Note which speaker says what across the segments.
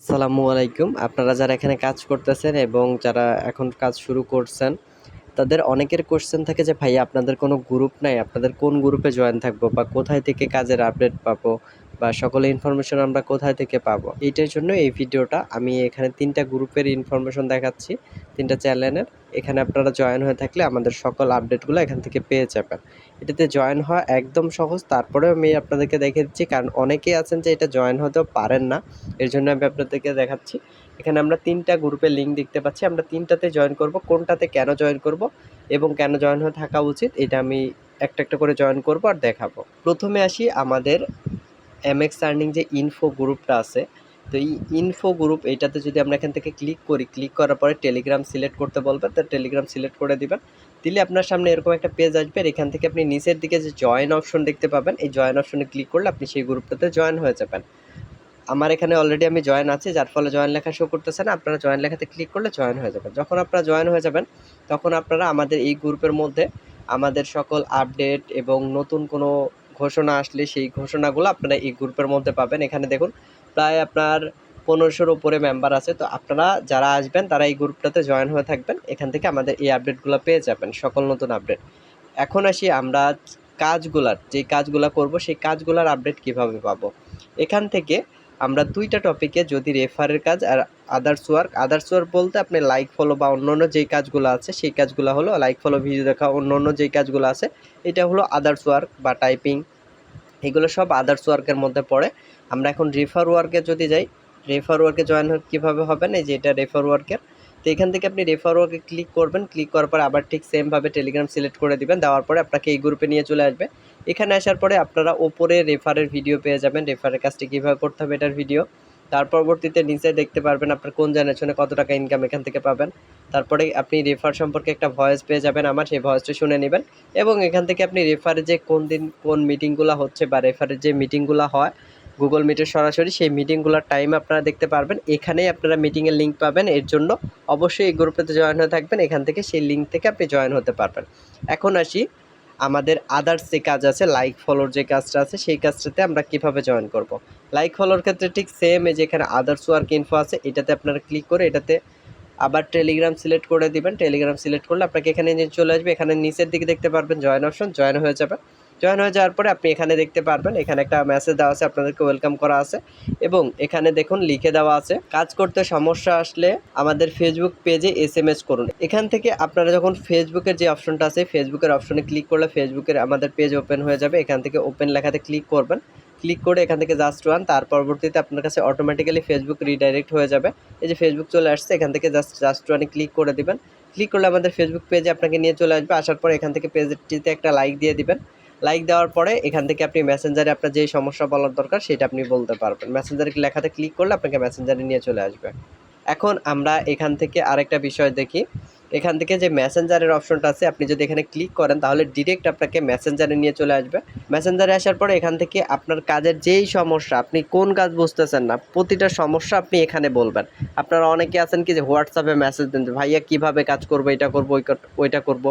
Speaker 1: আসসালামু আলাইকুম। আপনারা যারা এখানে কাজ করতেছেন এবং যারা এখন কাজ শুরু করছেন, তাদের অনেকের কোশ্চেন থাকে যে ভাই আপনাদের কোনো গ্রুপ নাই। আপনাদের কোন গ্রুপে জয়েন থাকব বা কোথায় থেকে কাজের আপডেট পাবো? বা সকলে ইনফরমেশন আমরা কোথায় থেকে পাবো? এইটার জন্য এই ভিডিওটা আমি এখানে তিনটা গ্রুপের ইনফরমেশন দেখাচ্ছি, তিনটা চ্যানেলের এখানে আপনারা জয়েন হয়ে থাকলে আমাদের সকল আপডেটগুলো এখান থেকে পেয়ে যাবেন। এটাতে জয়েন হওয়া একদম সহজ, তারপরেও আমি আপনাদেরকে দেখে দিচ্ছি, কারণ অনেকেই আছেন যে এটা জয়েন হতেও পারেন না। এর জন্য আমি আপনাদেরকে দেখাচ্ছি। এখানে আমরা তিনটা গ্রুপের লিঙ্ক দেখতে পাচ্ছি। আমরা তিনটাতে জয়েন করব, কোনটাতে কেন জয়েন করব এবং কেন জয়েন হয়ে থাকা উচিত, এটা আমি একটা একটা করে জয়েন করব আর দেখাবো। প্রথমে আসি আমাদের এমএক্স আর্নিং যে ইনফো গ্রুপটা আছে, তো এই ইনফো গ্রুপ এইটাতে যদি আমরা এখান থেকে ক্লিক করি ক্লিক করার পরে টেলিগ্রাম সিলেক্ট করতে বলবে, তো টেলিগ্রাম সিলেক্ট করে দিবেন। দিলে আপনার সামনে এরকম একটা পেজ আসবে এখান থেকে আপনি নিচের দিকে যে জয়েন অপশন দেখতে পাবেন, এই জয়েন অপশনে ক্লিক করলে আপনি সেই গ্রুপটাতে জয়েন হয়ে যাবেন। আমার এখানে অলরেডি আমি জয়েন আছি, যার ফলে জয়েন লেখা শো করতেছে না, আপনারা জয়েন লেখাতে ক্লিক করলে জয়েন হয়ে যাবেন। যখন আপনারা জয়েন হয়ে যাবেন, তখন আপনারা আমাদের এই গ্রুপের মধ্যে আমাদের সকল আপডেট এবং নতুন কোনো ঘোষণা আসলে সেই ঘোষণাগুলো আপনারা এই গ্রুপের মধ্যে পাবেন। এখানে দেখুন, প্রায় আপনার পনেরোশোর উপরে মেম্বার আছে। তো আপনারা যারা আসবেন, তারা এই গ্রুপটাতে জয়েন হয়ে থাকবেন। এখান থেকে আমাদের এই আপডেটগুলো পেয়ে যাবেন, সকল নতুন আপডেট এখন আসি আমরা কাজগুলার যে কাজগুলো করব, সেই কাজগুলার আপডেট কীভাবে পাবো? এখান থেকে আমরা দুইটা টপিকে যদি রেফারের কাজ আর আদার্স ওয়ার্ক আদার্স ওয়ার্ক বলতে আপনি লাইক ফলো বা অন্য অন্য যেই কাজগুলো আছে, সেই কাজগুলো হলো লাইক ফলো ভিডিও দেখা অন্য অন্য যেই কাজগুলো আছে, এটা হলো আদার্স ওয়ার্ক বা টাইপিং এগুলো সব আদার্স ওয়ার্কের মধ্যে পড়ে। আমরা এখন রেফার ওয়ার্কে যদি যাই রেফার ওয়ার্কে জয়েন কীভাবে হবেন? এই যে এটা রেফার ওয়ার্কের তো এখান থেকে আপনি রেফার ওয়ার্কে ক্লিক করবেন। ক্লিক করার পর আবার ঠিক সেমভাবে টেলিগ্রাম সিলেক্ট করে দিবেন। দেওয়ার পরে আপনাকে এই গ্রুপে নিয়ে চলে আসবে। এখানে আসার পরে আপনারা ওপরে রেফারের ভিডিও পেয়ে যাবেন। রেফারের কাজটি কীভাবে করতে হবে এটার ভিডিও তার পরবর্তীতে নিচে দেখতে পারবেন আপনার কোন জেনারেশনে কত টাকা ইনকাম এখান থেকে পাবেন। তারপরে আপনি রেফার সম্পর্কে একটা ভয়েস পেয়ে যাবেন আমার, সেই ভয়েসটা শুনে নেবেন এবং এখান থেকে আপনি রেফারে যে কোন দিন কোন মিটিংগুলো হচ্ছে বা রেফারের যে মিটিংগুলো হয় গুগল মিটের সরাসরি সেই মিটিংগুলোর টাইম আপনারা দেখতে পারবেন। এখানেই আপনারা মিটিংয়ের লিঙ্ক পাবেন। এর জন্য অবশ্যই এই গ্রুপেতে জয়েন হয়ে থাকবেন। এখান থেকে সেই লিঙ্ক থেকে আপনি জয়েন হতে পারবেন। এখন আসি আমাদের আদার্স যে কাজ আছে লাইক ফলোর যে কাজটা আছে, সেই কাজটাতে আমরা কীভাবে জয়েন করব? লাইক ফলোর ক্ষেত্রে ঠিক সেম এই যেখানে আদার্স ওয়ার্ক ইনফো আছে, এটাতে আপনারা ক্লিক করে এটাতে আবার টেলিগ্রাম সিলেক্ট করে দিবেন। টেলিগ্রাম সিলেক্ট করলে আপনাকে এখানে চলে আসবে। এখানে নিচের দিকে দেখতে পারবেন জয়েন অপশন জয়েন হয়ে যাবে। জয়েন হয়ে যাওয়ার পরে আপনি এখানে দেখতে পারবেন, এখানে একটা মেসেজ দেওয়া আছে, আপনাদেরকে ওয়েলকাম করা আছে। এবং এখানে দেখুন, লিখে দেওয়া আছে, কাজ করতে সমস্যা আসলে আমাদের ফেসবুক পেজে এস এম এস করুন। এখান থেকে আপনারা যখন ফেসবুকের যে অপশনটা আছে ফেসবুকের অপশনে ক্লিক করলে ফেসবুকের আমাদের পেজ ওপেন হয়ে যাবে। এখান থেকে ওপেন লেখাতে ক্লিক করবেন। ক্লিক করে এখান থেকে জাস্ট ওয়ান তার পরবর্তীতে আপনার কাছে অটোমেটিক্যালি ফেসবুক রিডাইরেক্ট হয়ে যাবে। এই যে ফেসবুক চলে আসছে, এখান থেকে জাস্ট জাস্ট ওয়ানে ক্লিক করে দিবেন। ক্লিক করলে আমাদের ফেসবুক পেজে আপনাকে নিয়ে চলে আসবে। আসার পর এখান থেকে পেজটিতে একটা লাইক দিয়ে দিবেন। লাইক দেওয়ার পরে এখান থেকে আপনি মেসেঞ্জারে আপনার যে সমস্যা বলার দরকার সেটা আপনি বলতে পারবেন। মেসেঞ্জারে লেখাতে ক্লিক করলে আপনাকে মেসেঞ্জারে নিয়ে চলে আসবে। এখন আমরা এখান থেকে আরেকটা বিষয় দেখি। এখান থেকে যে মেসেঞ্জারের অপশনটা আছে, আপনি যদি এখানে ক্লিক করেন, তাহলে ডিরেক্ট আপনাকে মেসেঞ্জারে নিয়ে চলে আসবে। মেসেঞ্জারে আসার পরে এখান থেকে আপনার কাজের যেই সমস্যা, আপনি কোন কাজ বুঝতেছেন না, প্রতিটা সমস্যা আপনি এখানে বলবেন। আপনারা অনেকে আছেন কি যে হোয়াটসঅ্যাপে মেসেজ দেন ভাইয়া, কীভাবে কাজ করব? এটা করব, ওই ওইটা করব?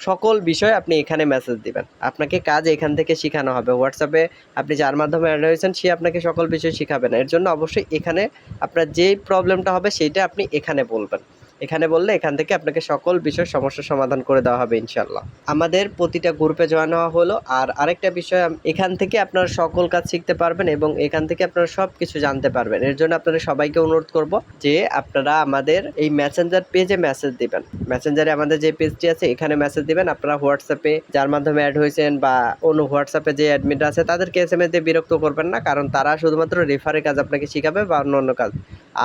Speaker 1: সকল বিষয় আপনি এখানে মেসেজ দিবেন। আপনাকে কাজ এখান থেকে শেখানো হবে। হোয়াটসঅ্যাপে আপনি যার মাধ্যমে অ্যাড হয়েছেন, সে আপনাকে সকল বিষয় শেখাবে না। এর জন্য অবশ্যই এখানে আপনার যেই প্রবলেমটা হবে, সেইটা আপনি এখানে বলবেন। এখানে বললে এখান থেকে আপনাকে সকল বিষয় সমস্যার সমাধান করে দেওয়া হবে ইনশাল্লাহ আমাদের প্রতিটা গ্রুপে জয়েন হওয়া হলো, আর আরেকটা বিষয়, এখান থেকে আপনারা সকল কাজ শিখতে পারবেন এবং এখান থেকে আপনারা সব কিছু জানতে পারবেন। এর জন্য আপনাদের সবাইকে অনুরোধ করব যে আপনারা আমাদের এই মেসেঞ্জার পেজে মেসেজ দিবেন। মেসেঞ্জারে আমাদের যে পেজটি আছে, এখানে মেসেজ দিবেন। আপনারা হোয়াটসঅ্যাপে যার মাধ্যমে অ্যাড হয়েছেন বা অন্য হোয়াটসঅ্যাপে যে অ্যাডমিট আছে, তাদেরকে এস এম দিয়ে বিরক্ত করবেন না, কারণ তারা শুধুমাত্র রেফারের কাজ আপনাকে শিখাবে বা অন্য অন্য কাজ।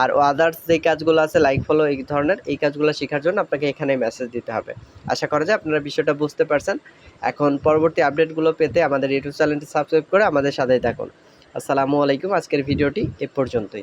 Speaker 1: আর আদার্স যে কাজগুলো আছে লাইক ফলো এই ধরনের, এই কাজগুলো শেখার জন্য আপনাকে এখানে মেসেজ দিতে হবে। আশা করা যায় আপনারা বিষয়টা বুঝতে পারছেন। এখন পরবর্তী আপডেটগুলো পেতে আমাদের ইউটিউব চ্যানেলটি সাবস্ক্রাইব করে আমাদের সাথেই থাকুন। আসসালামু আলাইকুম, আজকের ভিডিওটি এ পর্যন্তই।